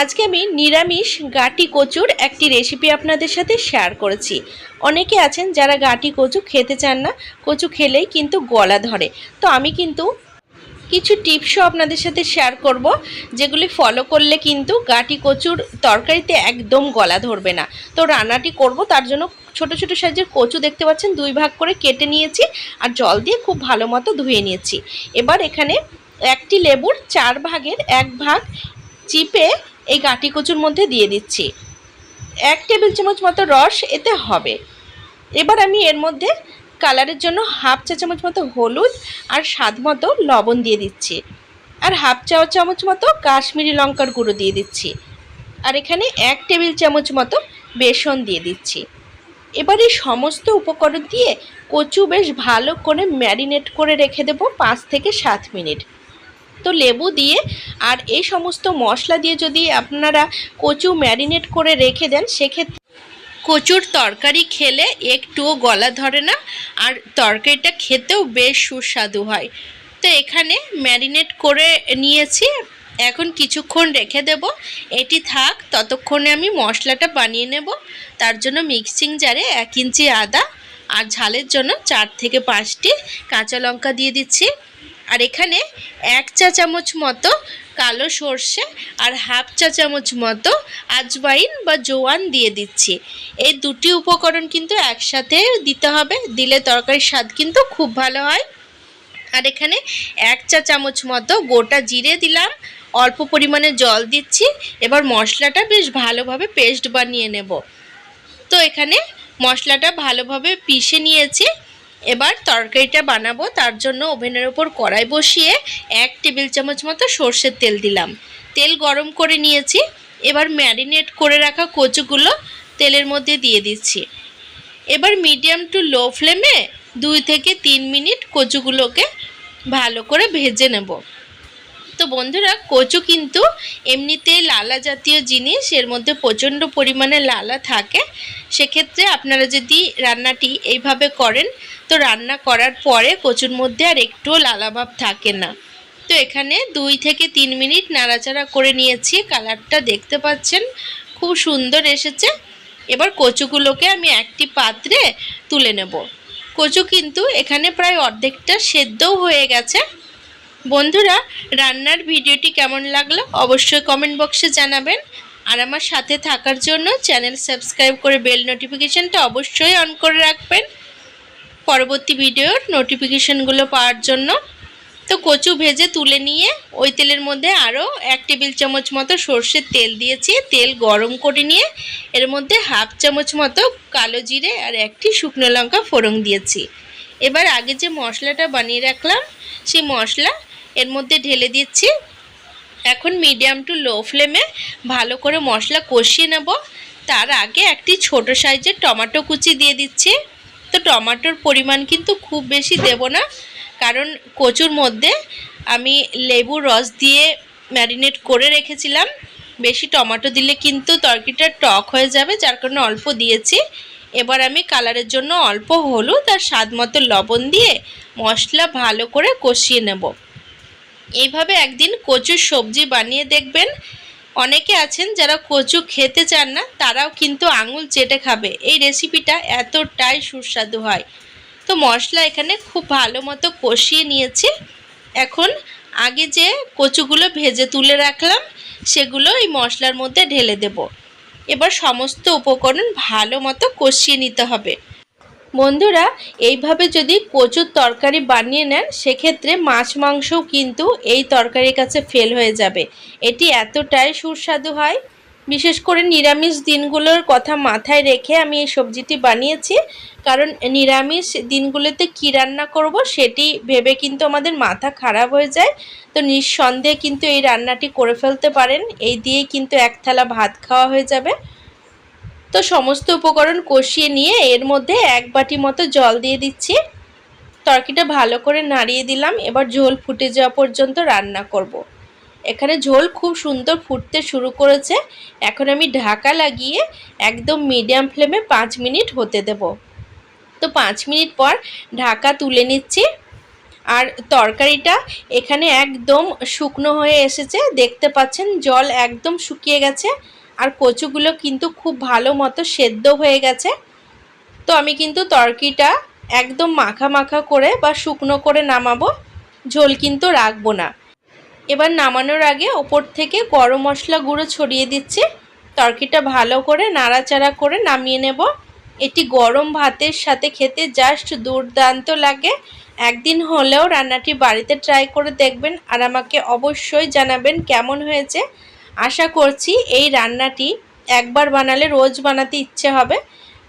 আজকে আমি নিরামিষ গাটি কচুর একটি রেসিপি আপনাদের সাথে শেয়ার করেছি। অনেকে আছেন যারা গাটি কচু খেতে চান না, কচু খেলেই কিন্তু গলা ধরে। তো আমি কিন্তু কিছু টিপসও আপনাদের সাথে শেয়ার করব, যেগুলি ফলো করলে কিন্তু গাটি কচুর তরকারিতে একদম গলা ধরবে না। তো রান্নাটি করব, তার জন্য ছোট ছোট সাইজের কচু দেখতে পাচ্ছেন, দুই ভাগ করে কেটে নিয়েছি আর জল দিয়ে খুব ভালো মতো ধুয়ে নিয়েছি। এবার এখানে একটি লেবুর চার ভাগের এক ভাগ চিপে এই গাঁটি কচুর মধ্যে দিয়ে দিচ্ছি। এক টেবিল চামচ মতো রস এতে হবে। এবার আমি এর মধ্যে কালারের জন্য হাফ চা চামচ মতো হলুদ আর স্বাদ মতো লবণ দিয়ে দিচ্ছি। আর হাফ চা চামচ মতো কাশ্মীরি লঙ্কার গুঁড়ো দিয়ে দিচ্ছি। আর এখানে এক টেবিল চামচ মতো বেসন দিয়ে দিচ্ছি। এবার এই সমস্ত উপকরণ দিয়ে কচু বেশ ভালো করে ম্যারিনেট করে রেখে দেবো পাঁচ থেকে সাত মিনিট। তো লেবু দিয়ে আর এই সমস্ত মশলা দিয়ে যদি আপনারা কচু ম্যারিনেট করে রেখে দেন, সেক্ষেত্রে কচুর তরকারি খেলে একটুও গলা ধরে না আর তরকারিটা খেতেও বেশ সুস্বাদু হয়। তো এখানে ম্যারিনেট করে নিয়েছি। এখন কিছুক্ষণ রেখে দেব। এটি থাক, ততক্ষণে আমি মশলাটা বানিয়ে নেব। তার জন্য মিক্সিং জারে এক ইঞ্চি আদা আর ঝালের জন্য চার থেকে পাঁচটি কাঁচা লঙ্কা দিয়ে দিচ্ছি। আর এখানে এক চা চামচ মতো কালো সর্ষে আর হাফ চা চামচ মতো আজওয়াইন বা জোয়ান দিয়ে দিচ্ছি। এই দুটি উপকরণ কিন্তু একসাথে দিতে হবে, দিলে তরকারির স্বাদ কিন্তু খুব ভালো হয়। আর এখানে এক চা চামচ মতো গোটা জিরে দিলাম, অল্প পরিমাণে জল দিচ্ছি, এবার মশলাটা বেশ ভালোভাবে পেস্ট বানিয়ে নেব। তো এখানে মশলাটা ভালোভাবে পিষে নিয়েছি এবার তরকারিটা বানাবো, তার জন্য ওভেনের ওপর কড়াই বসিয়ে এক টেবিল চামচ মতো সর্ষের তেল দিলাম। তেল গরম করে নিয়েছি, এবার ম্যারিনেট করে রাখা কচুগুলো তেলের মধ্যে দিয়ে দিচ্ছি। এবার মিডিয়াম টু লো ফ্লেমে দুই থেকে তিন মিনিট কচুগুলোকে ভালো করে ভেজে নেব। তো বন্ধুরা, কচু কিন্তু এমনিতেই লালা জাতীয় জিনিস, এর মধ্যে প্রচণ্ড পরিমাণে লালা থাকে। সেক্ষেত্রে আপনারা যদি রান্নাটি এইভাবে করেন, তো রান্না করার পরে কচুর মধ্যে আর একটুও লালাভাব থাকে না। তো এখানে দুই থেকে তিন মিনিট নাড়াচাড়া করে নিয়েছি, কালারটা দেখতে পাচ্ছেন? খুব সুন্দর এসেছে। এবার কচুগুলোকে আমি একটি পাত্রে তুলে নেব। কচু কিন্তু এখানে প্রায় অর্ধেকটা সেদ্ধও হয়ে গেছে। বন্ধুরা, রান্নার ভিডিওটি কেমন লাগল অবশ্যই কমেন্ট বক্সে জানাবেন। আর আমার সাথে থাকার জন্য চ্যানেল সাবস্ক্রাইব করে বেল নোটিফিকেশানটা অবশ্যই অন করে রাখবেন। পরবর্তী ভিডিওর নোটিফিকেশানগুলো পাওয়ার জন্য। তো কচু ভেজে তুলে নিয়ে ওই তেলের মধ্যে আরও এক টেবিল চামচ মতো সর্ষের তেল দিয়েছি। তেল গরম করে নিয়ে এর মধ্যে হাফ চামচ মতো কালো জিরে আর একটি শুকনো লঙ্কা ফোড়ন দিয়েছি। এবার আগে যে মশলাটা বানিয়ে রাখলাম, সেই মশলা এর মধ্যে ঢেলে দিচ্ছি। এখন মিডিয়াম টু লো ফ্লেমে ভালো করে মশলা কষিয়ে নেব। তার আগে একটি ছোট সাইজের টমেটো কুচি দিয়ে দিচ্ছি। তো টমেটোর পরিমাণ কিন্তু খুব বেশি দেব না, কারণ কচুর মধ্যে আমি লেবুর রস দিয়ে ম্যারিনেট করে রেখেছিলাম। বেশি টমেটো দিলে কিন্তু তরকারিটা টক হয়ে যাবে, যার কারণে অল্প দিয়েছি। এবার আমি কালারের জন্য অল্প হলুদ আর স্বাদ মতো লবণ দিয়ে মশলা ভালো করে কষিয়ে নেব। এইভাবে একদিন কচুর সবজি বানিয়ে দেখবেন। অনেকে আছেন যারা কচু খেতে চান না, তারাও কিন্তু আঙুল চেটে খাবে। এই রেসিপিটা এতটাই সুস্বাদু হয়। তো মশলা এখানে খুব ভালো মতো কষিয়ে নিয়েছি। এখন আগে যে কচুগুলো ভেজে তুলে রাখলাম, সেগুলো এই মশলার মধ্যে ঢেলে দেব। এবার সমস্ত উপকরণ ভালো মতো কষিয়ে নিতে হবে। বন্ধুরা, এইভাবে যদি কচুর তরকারি বানিয়ে নেন, সেক্ষেত্রে মাছ মাংসও কিন্তু এই তরকারির কাছে ফেল হয়ে যাবে। এটি এতটাই সুস্বাদু হয়। বিশেষ করে নিরামিষ দিনগুলোর কথা মাথায় রেখে আমি এই সবজিটি বানিয়েছি, কারণ নিরামিষ দিনগুলোতে কী রান্না করব সেটি ভেবে কিন্তু আমাদের মাথা খারাপ হয়ে যায়। তো নিঃসন্দেহে কিন্তু এই রান্নাটি করে ফেলতে পারেন। এই দিয়েই কিন্তু এক থালা ভাত খাওয়া হয়ে যাবে। তো সমস্ত উপকরণ কষিয়ে নিয়ে এর মধ্যে এক বাটি মতো জল দিয়ে দিচ্ছি। তরকিটা ভালো করে নাড়িয়ে দিলাম। এবার ঝোল ফুটে যাওয়া পর্যন্ত রান্না করব। এখানে ঝোল খুব সুন্দর ফুটতে শুরু করেছে। এখন আমি ঢাকা লাগিয়ে একদম মিডিয়াম ফ্লেমে পাঁচ মিনিট হতে দেব। তো পাঁচ মিনিট পর ঢাকা তুলে নিচ্ছি। আর তরকারিটা এখানে একদম শুকনো হয়ে এসেছে। দেখতে পাচ্ছেন জল একদম শুকিয়ে গেছে। আর কচুগুলো কিন্তু খুব ভালো মতো সেদ্ধ হয়ে গেছে। তো আমি কিন্তু তরকিটা একদম মাখা মাখা করে বা শুকনো করে নামাবো, ঝোল কিন্তু রাখব না। এবার নামানোর আগে ওপর থেকে গরম মশলা গুঁড়ো ছড়িয়ে দিচ্ছি। তরকিটা ভালো করে নাড়াচাড়া করে নামিয়ে নেব। এটি গরম ভাতের সাথে খেতে জাস্ট দুর্দান্ত লাগে। একদিন হলেও রান্নাটি বাড়িতে ট্রাই করে দেখবেন আর আমাকে অবশ্যই জানাবেন কেমন হয়েছে। আশা করছি এই রান্নাটি একবার বানালে রোজ বানাতে ইচ্ছে হবে।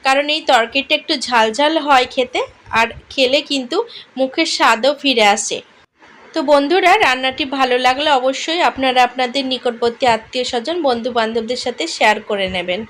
কারণ এই তরকারিটা একটু ঝালঝাল হয় খেতে আর খেলে কিন্তু মুখের স্বাদও ফিরে আসে। তো বন্ধুরা, রান্নাটি ভালো লাগলে অবশ্যই আপনারা আপনাদের নিকটবর্তী আত্মীয় স্বজন বন্ধু বান্ধবদের সাথে শেয়ার করে নেবেন।